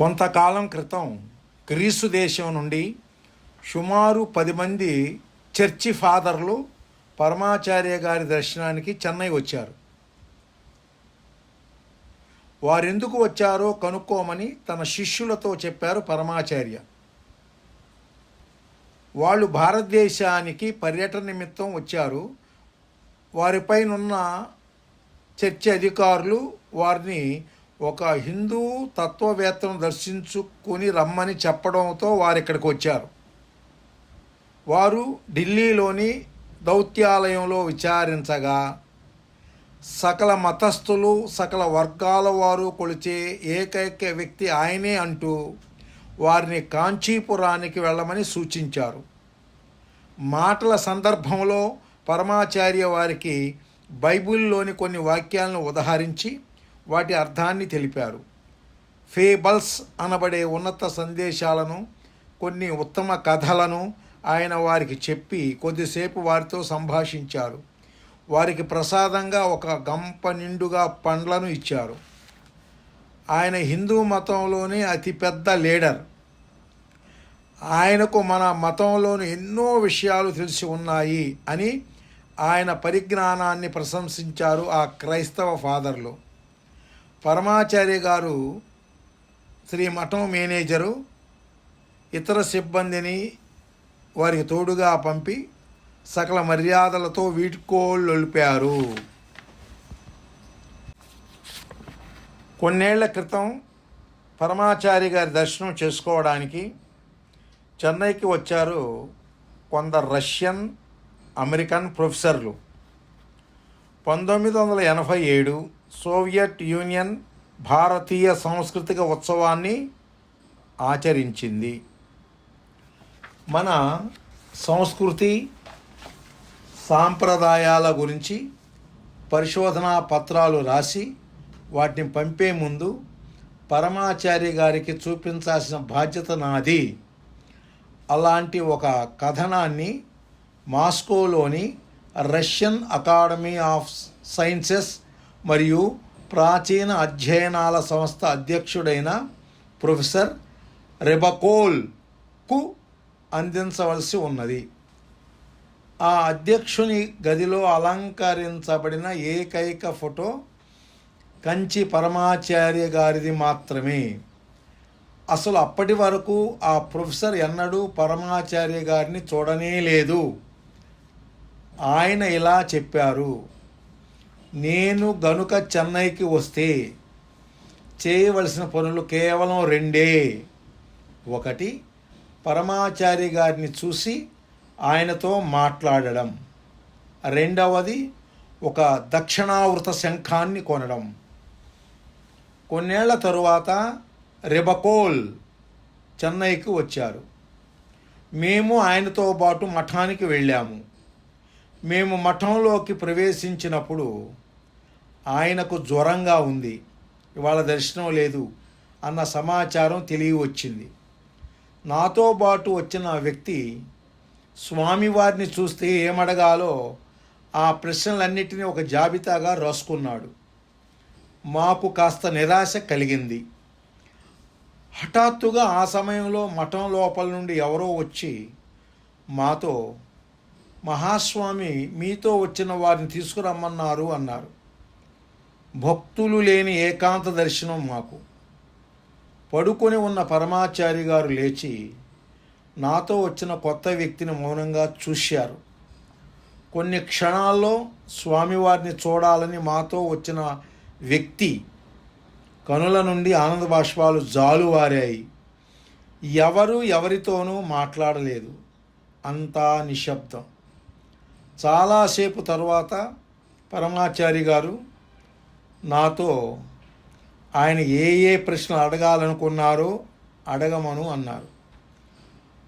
కొంతకాలం క్రితం గ్రీసు దేశం నుండి సుమారు పది మంది చర్చి ఫాదర్లు పరమాచార్య గారి దర్శనానికి చెన్నై వచ్చారు. వారెందుకు వచ్చారో కనుక్కోమని తన శిష్యులతో చెప్పారు పరమాచార్య. వాళ్ళు భారతదేశానికి పర్యటన నిమిత్తం వచ్చారు. వారిపైనున్న చర్చి అధికారులు వారిని ఒక హిందూ తత్వవేత్తను దర్శించుకొని రమ్మని చెప్పడంతో వారు ఇక్కడికి వచ్చారు. వారు ఢిల్లీలోని దౌత్యాలయంలో విచారించగా సకల మతస్థులు సకల వర్గాల వారు కొలిచే ఏకైక వ్యక్తి ఆయనే అంటూ వారిని కాంచీపురానికి వెళ్ళమని సూచించారు. మాటల సందర్భంలో పరమాచార్య వారికి బైబిల్లోని కొన్ని వాక్యాలను ఉదహరించి వాటి అర్థాన్ని తెలిపారు. ఫేబల్స్ అనబడే ఉన్నత సందేశాలను కొన్ని ఉత్తమ కథలను ఆయన వారికి చెప్పి కొద్దిసేపు వారితో సంభాషించారు. వారికి ప్రసాదంగా ఒక గంప నిండుగా పండ్లను ఇచ్చారు. ఆయన హిందూ మతంలోనే అతిపెద్ద లీడర్. ఆయనకు మన మతంలోని ఎన్నో విషయాలు తెలిసి ఉన్నాయి అని ఆయన పరిజ్ఞానాన్ని ప్రశంసించారు ఆ క్రైస్తవ ఫాదర్లు. పరమాచార్య గారు శ్రీ మఠం మేనేజరు ఇతర సిబ్బందిని వారికి తోడుగా పంపి సకల మర్యాదలతో వీడ్కోళ్ళొలిపారు. కొన్నేళ్ళ క్రితం పరమాచారి గారి దర్శనం చేసుకోవడానికి చెన్నైకి వచ్చారు కొందరు రష్యన్ అమెరికన్ ప్రొఫెసర్లు. పంతొమ్మిది వందల ఎనభై ఏడు సోవియట్ యూనియన్ భారతీయ సాంస్కృతిక ఉత్సవాన్ని ఆచరించింది. మన సంస్కృతి సాంప్రదాయాల గురించి పరిశోధనా పత్రాలు రాసి వాటిని పంపే ముందు పరమాచార్య గారికి చూపించాల్సిన బాధ్యత నాది. అలాంటి ఒక కథనాన్ని మాస్కోలోని రష్యన్ అకాడమీ ఆఫ్ సైన్సెస్ మరియు ప్రాచీన అధ్యయనాల సంస్థ అధ్యక్షుడైన ప్రొఫెసర్ రెబకోల్కు అందించవలసి ఉన్నది. ఆ అధ్యక్షుని గదిలో అలంకరించబడిన ఏకైక ఫోటో కంచి పరమాచార్య గారిది మాత్రమే. అసలు అప్పటి వరకు ఆ ప్రొఫెసర్ ఎన్నడూ పరమాచార్య గారిని చూడనే లేదు ఆయన ఇలా చెప్పారు. నేను గనుక చెన్నైకి వస్తే చేయవలసిన పనులు కేవలం రెండే. ఒకటి పరమాచారి గారిని చూసి ఆయనతో మాట్లాడడం. రెండవది ఒక దక్షిణావృత శంఖాన్ని కొనడం. కొన్నేళ్ళ తరువాత రెబకోల్ చెన్నైకి వచ్చారు. మేము ఆయనతో పాటు మఠానికి వెళ్ళాము. మేము మఠంలోకి ప్రవేశించినప్పుడు ఆయనకు జ్వరంగా ఉంది ఇవాళ దర్శనం లేదు అన్న సమాచారం తెలియవచ్చింది. నాతో పాటు వచ్చిన వ్యక్తి స్వామివారిని చూస్తే ఏమడగాలో ఆ ప్రశ్నలన్నిటినీ ఒక జాబితాగా రాసుకున్నాడు. మాకు కాస్త నిరాశ కలిగింది. హఠాత్తుగా ఆ సమయంలో మఠం లోపల నుండి ఎవరో వచ్చి మాతో మహాస్వామి మీతో వచ్చిన వారిని తీసుకురమ్మన్నారు అన్నారు. భక్తులు లేని ఏకాంత దర్శనం మాకు. పడుకొని ఉన్న పరమాచారి గారు లేచి నాతో వచ్చిన కొత్త వ్యక్తిని మౌనంగా చూశారు. కొన్ని క్షణాల్లో స్వామివారిని చూడాలని మాతో వచ్చిన వ్యక్తి కనుల నుండి ఆనంద బాష్పాలు జాలువారాయి ఎవరు ఎవరితోనూ మాట్లాడలేదు. అంతా నిశ్శబ్దం. చాలాసేపు తర్వాత పరమాచారి గారు నాతో ఆయన ఏ ఏ ప్రశ్నలు అడగాలనుకున్నారో అడగమను అన్నారు.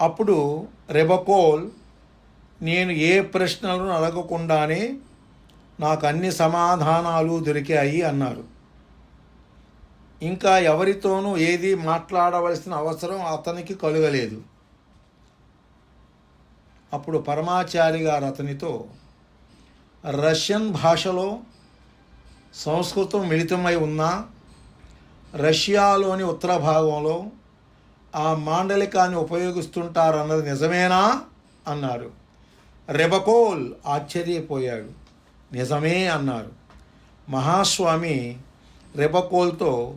అప్పుడు రెబకోల్ నేను ఏ ప్రశ్నలను అడగకుండానే నాకు అన్ని సమాధానాలు దొరికాయి అన్నారు. ఇంకా ఎవరితోనూ ఏది మాట్లాడవలసిన అవసరం అతనికి కలుగలేదు. అప్పుడు పరమాచారి గారు అతనితో రష్యన్ భాషలో సంస్కృతం మిళితమై ఉన్నా రష్యాలోని ఉత్తర భాగంలో ఆ మాండలికాన్ని ఉపయోగిస్తుంటారన్నది నిజమేనా? అన్నారు రెబకోల్ ఆశ్చర్యపోయాడు. నిజమే అన్నారు. మహాస్వామి రెబకోల్తో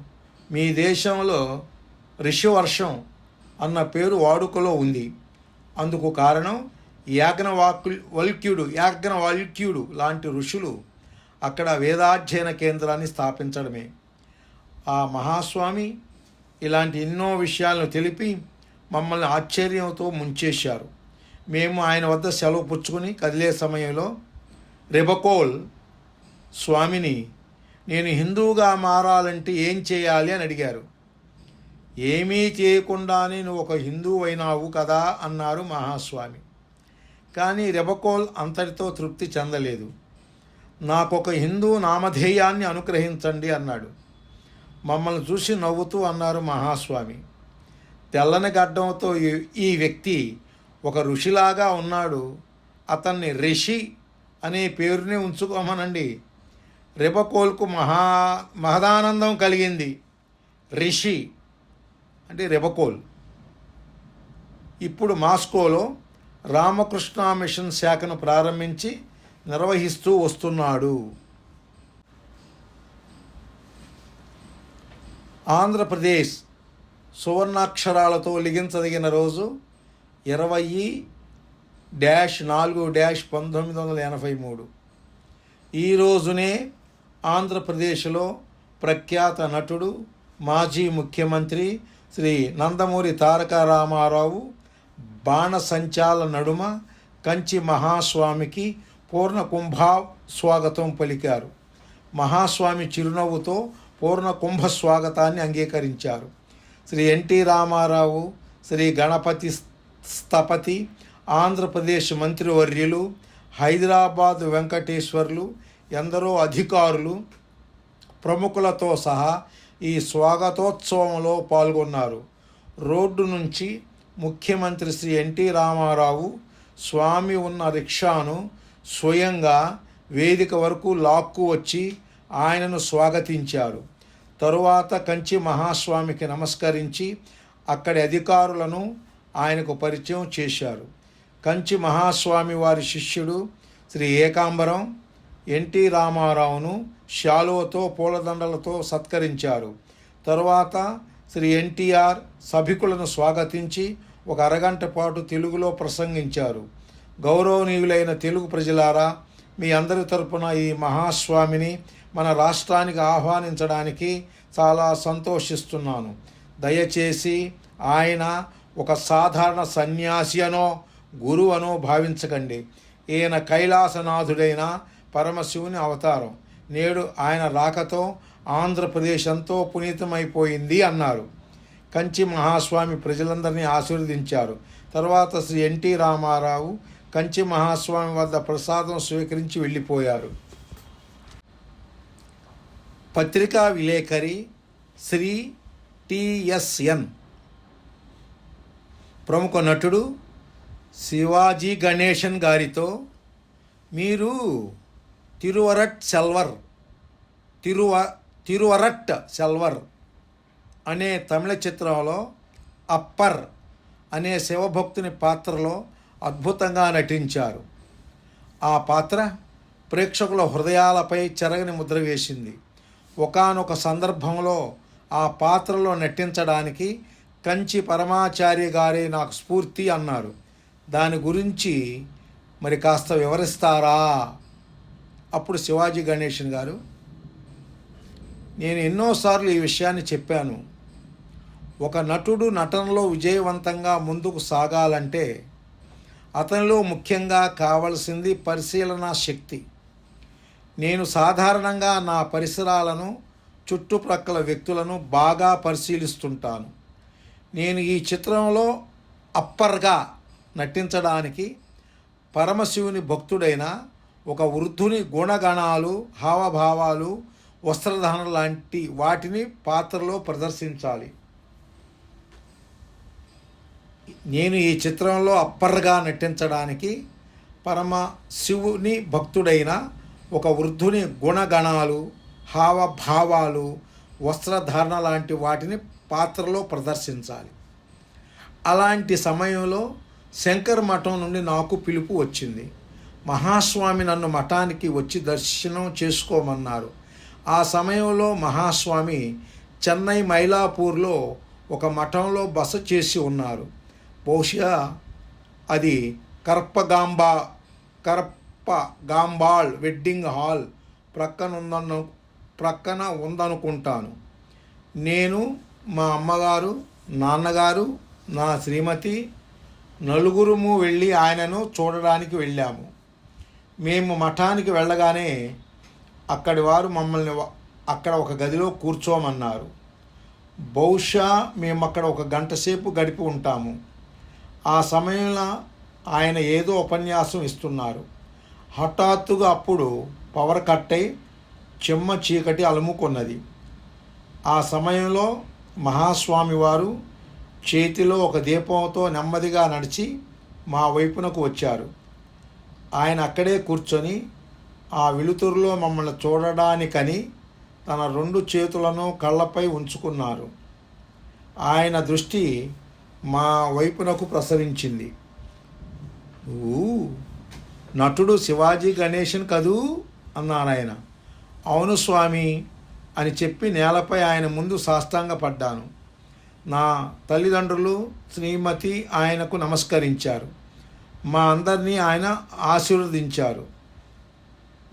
మీ దేశంలో ఋషివర్షం అన్న పేరు వాడుకలో ఉంది. అందుకు కారణం యాజ్ఞవాక్యు వల్క్యుడు యాజ్ఞవల్క్యుడు లాంటి ఋషులు అక్కడ వేదాధ్యయన కేంద్రాన్ని స్థాపించడమే. ఆ మహాస్వామి ఇలాంటి ఎన్నో విషయాలను తెలిపి మమ్మల్ని ఆశ్చర్యంతో ముంచేశారు. మేము ఆయన వద్ద సెలవు పుచ్చుకుని కదిలే సమయంలో రెబకోల్ స్వామిని నేను హిందువుగా మారాలంటే ఏం చేయాలి అని అడిగారు. ఏమీ చేయకుండానే నువ్వు ఒక హిందువు అయినావు కదా అన్నారు మహాస్వామి. కానీ రెబకోల్ అంతటితో తృప్తి చెందలేదు. నాకొక హిందూ నామధేయాన్ని అనుగ్రహించండి అన్నాడు. మమ్మల్ని చూసి నవ్వుతూ అన్నారు మహాస్వామి. తెల్లని గడ్డంతో ఈ- వ్యక్తి ఒక ఋషిలాగా ఉన్నాడు. అతన్ని రిషి అనే పేరుని ఉంచుకోమనండి. రిబకోల్కు మహా మహదానందం కలిగింది. రిషి అంటే రెబకోల్ ఇప్పుడు మాస్కోలో రామకృష్ణ మిషన్ శాఖను ప్రారంభించి నిర్వహిస్తూ వస్తున్నాడు. ఆంధ్రప్రదేశ్ సువర్ణాక్షరాలతో లిగించదగిన రోజు ఇరవై డ్యాష్ నాలుగు డ్యాష్ పంతొమ్మిది వందల ఎనభై మూడు. ఈ రోజునే ఆంధ్రప్రదేశ్లో ప్రఖ్యాత నటుడు మాజీ ముఖ్యమంత్రి శ్రీ నందమూరి తారక రామారావు బాణసంచాల నడుమ కంచి మహాస్వామికి పూర్ణ కుంభావ్ స్వాగతం పలికారు. మహాస్వామి చిరునవ్వుతో పూర్ణ కుంభ స్వాగతాన్ని అంగీకరించారు. శ్రీ ఎన్టీ రామారావు శ్రీ గణపతి స్థపతి ఆంధ్రప్రదేశ్ మంత్రివర్యులు హైదరాబాద్ వెంకటేశ్వర్లు ఎందరో అధికారులు ప్రముఖులతో సహా ఈ స్వాగతోత్సవంలో పాల్గొన్నారు. రోడ్డు నుంచి ముఖ్యమంత్రి శ్రీ ఎన్టీ రామారావు స్వామి ఉన్న రిక్షాను స్వయంగా వేదిక వరకు లాక్కు వచ్చి ఆయనను స్వాగతించారు. తరువాత కంచి మహాస్వామికి నమస్కరించి అక్కడి అధికారులను ఆయనకు పరిచయం చేశారు. కంచి మహాస్వామి వారి శిష్యుడు శ్రీ ఏకాంబరం ఎన్టీ రామారావును శాలువతో పూలదండలతో సత్కరించారు. తరువాత శ్రీ ఎన్టీఆర్ సభికులను స్వాగతించి ఒక అరగంట పాటు తెలుగులో ప్రసంగించారు. గౌరవనీయులైన తెలుగు ప్రజలారా మీ అందరి తరపున ఈ మహాస్వామిని మన రాష్ట్రానికి ఆహ్వానించడానికి చాలా సంతోషిస్తున్నాను. దయచేసి ఆయన ఒక సాధారణ సన్యాసి అనో గురువు అనో భావించకండి. ఈయన కైలాసనాథుడైన పరమశివుని అవతారం. నేడు ఆయన రాకతో ఆంధ్రప్రదేశ్ ఎంతో పునీతమైపోయింది అన్నారు. కంచి మహాస్వామి ప్రజలందరినీ ఆశీర్వదించారు. తర్వాత శ్రీ ఎన్టీ రామారావు కంచి మహాస్వామి వద్ద ప్రసాదం స్వీకరించి వెళ్ళిపోయారు. పత్రికా విలేకరి శ్రీ టిఎస్ఎన్ ప్రముఖ నటుడు శివాజీ గణేశన్ గారితో మీరు తిరువరట్ సెల్వర్ తిరువ తిరువరట్ సెల్వర్ అనే తమిళ చిత్రంలో అప్పర్ అనే శివభక్తుని పాత్రలో అద్భుతంగా నటించారు. ఆ పాత్ర ప్రేక్షకుల హృదయాలపై చెరగని ముద్ర వేసింది. ఒకానొక సందర్భంలో ఆ పాత్రలో నటించడానికి కంచి పరమాచార్య గారే నాకు స్ఫూర్తి అన్నారు. దాని గురించి మరి కాస్త వివరిస్తారా? అప్పుడు శివాజీ గణేషన్ గారు నేను ఎన్నోసార్లు ఈ విషయాన్ని చెప్పాను. ఒక నటుడు నటనలో విజయవంతంగా ముందుకు సాగాలంటే అతనిలో ముఖ్యంగా కావలసింది పరిశీలన శక్తి. నేను సాధారణంగా నా పరిసరాలను చుట్టుప్రక్కల వ్యక్తులను బాగా పరిశీలిస్తుంటాను. నేను ఈ చిత్రంలో అప్పర్గా నటించడానికి పరమశివుని భక్తుడైన ఒక వృద్ధుని గుణగణాలు హావభావాలు వస్త్రధారణ లాంటి వాటిని పాత్రలో ప్రదర్శించాలి. నేను ఈ చిత్రంలో అప్పర్గా నటించడానికి పరమ శివుని భక్తుడైన ఒక వృద్ధుని గుణగణాలు హావభావాలు వస్త్రధారణ లాంటి వాటిని పాత్రలో ప్రదర్శించాలి. అలాంటి సమయంలో శంకర్ మఠం నుండి నాకు పిలుపు వచ్చింది. మహాస్వామి నన్ను మఠానికి వచ్చి దర్శనం చేసుకోమన్నారు. ఆ సమయంలో మహాస్వామి చెన్నై మైలాపూర్లో ఒక మఠంలో బస చేసి ఉన్నారు. బహుశా అది కర్పగాంబా కర్ప గాంబాల్ వెడ్డింగ్ హాల్ ప్రక్కన ఉందను ప్రక్కన ఉందనుకుంటాను. నేను మా అమ్మగారు నాన్నగారు నా శ్రీమతి నలుగురుము వెళ్ళి ఆయనను చూడడానికి వెళ్ళాము. మేము మఠానికి వెళ్ళగానే అక్కడి వారు మమ్మల్ని అక్కడ ఒక గదిలో కూర్చోమన్నారు. బహుశా మేము అక్కడ ఒక గంట సేపు గడిపి ఉంటాము. ఆ సమయంలో ఆయన ఏదో ఉపన్యాసం ఇస్తున్నారు. హఠాత్తుగా అప్పుడు పవర్ కట్ అయి చెమ్మ చీకటి అలుముకున్నది. ఆ సమయంలో మహాస్వామి వారు చేతిలో ఒక దీపంతో నెమ్మదిగా నడిచి మా వైపునకు వచ్చారు. ఆయన అక్కడే కూర్చొని ఆ వెలుతురులో మమ్మల్ని చూడడానికని తన రెండు చేతులను కళ్ళపై ఉంచుకున్నారు. ఆయన దృష్టి మా వైపునకు ప్రసరించింది. ఊ నటుడు శివాజీ గణేషన్ కదూ? అన్నాడు ఆయన. అవును స్వామి అని చెప్పి నేలపై ఆయన ముందు సాష్టాంగపడ్డాను. నా తల్లిదండ్రులు శ్రీమతి ఆయనకు నమస్కరించారు. మా అందరినీ ఆయన ఆశీర్వదించారు.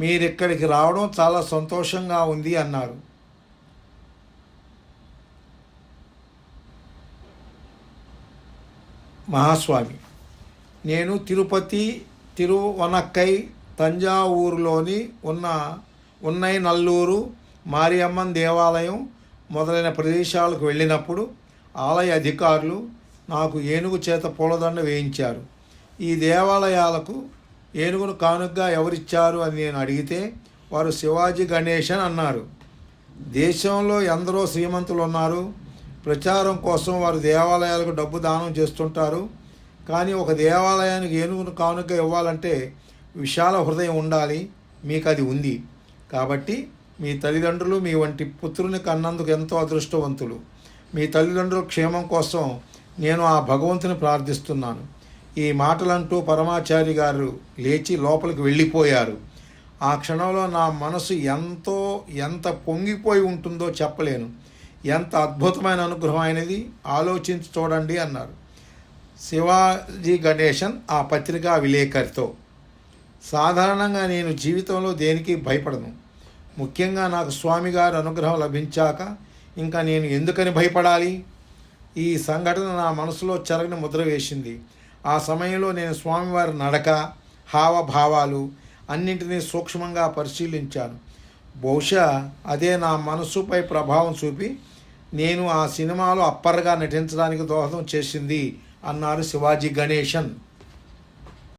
మీరిక్కడికి రావడం చాలా సంతోషంగా ఉంది అన్నారు. మహాస్వామి. నేను తిరుపతి తిరువనక్కై తంజావూరులోని ఉన్న ఉన్నై నల్లూరు మారియమ్మన్ దేవాలయం మొదలైన ప్రదేశాలకు వెళ్ళినప్పుడు ఆలయ అధికారులు నాకు ఏనుగు చేత పూలదండ వేయించారు. ఈ దేవాలయాలకు ఏనుగును కానుగ్గా ఎవరిచ్చారు అని నేను అడిగితే వారు శివాజీ గణేశన్ అన్నారు. దేశంలో ఎందరో శ్రీమంతులు ఉన్నారు ప్రచారం కోసం వారు దేవాలయాలకు డబ్బు దానం చేస్తుంటారు. కానీ ఒక దేవాలయానికి ఏనుగును కానుక ఇవ్వాలంటే విశాల హృదయం ఉండాలి. మీకు అది ఉంది. కాబట్టి మీ తల్లిదండ్రులు మీ వంటి పుత్రుని కన్నందుకు ఎంతో అదృష్టవంతులు. మీ తల్లిదండ్రుల క్షేమం కోసం నేను ఆ భగవంతుని ప్రార్థిస్తున్నాను. ఈ మాటలంటూ పరమాచారి గారు లేచి లోపలికి వెళ్ళిపోయారు. ఆ క్షణంలో నా మనసు ఎంతో ఎంత పొంగిపోయి ఉంటుందో చెప్పలేను. ఎంత అద్భుతమైన అనుగ్రహం అయినది? ఆలోచించి చూడండి అన్నారు. శివాజీ గణేశన్ ఆ పత్రికా విలేకరితో సాధారణంగా నేను జీవితంలో దేనికి భయపడను? ముఖ్యంగా నాకు స్వామి గారి అనుగ్రహం లభించాక ఇంకా నేను ఎందుకని భయపడాలి? ఈ సంఘటన నా మనసులో చెరగని ముద్ర వేసింది. ఆ సమయంలో నేను స్వామివారి నడక హావభావాలు అన్నింటినీ సూక్ష్మంగా పరిశీలించాను. బహుశా అదే నా మనసుపై ప్రభావం చూపి నేను ఆ సినిమాలో అప్పర్గా నటించడానికి దోహదం చేసింది అన్నారు శివాజీ గణేశన్.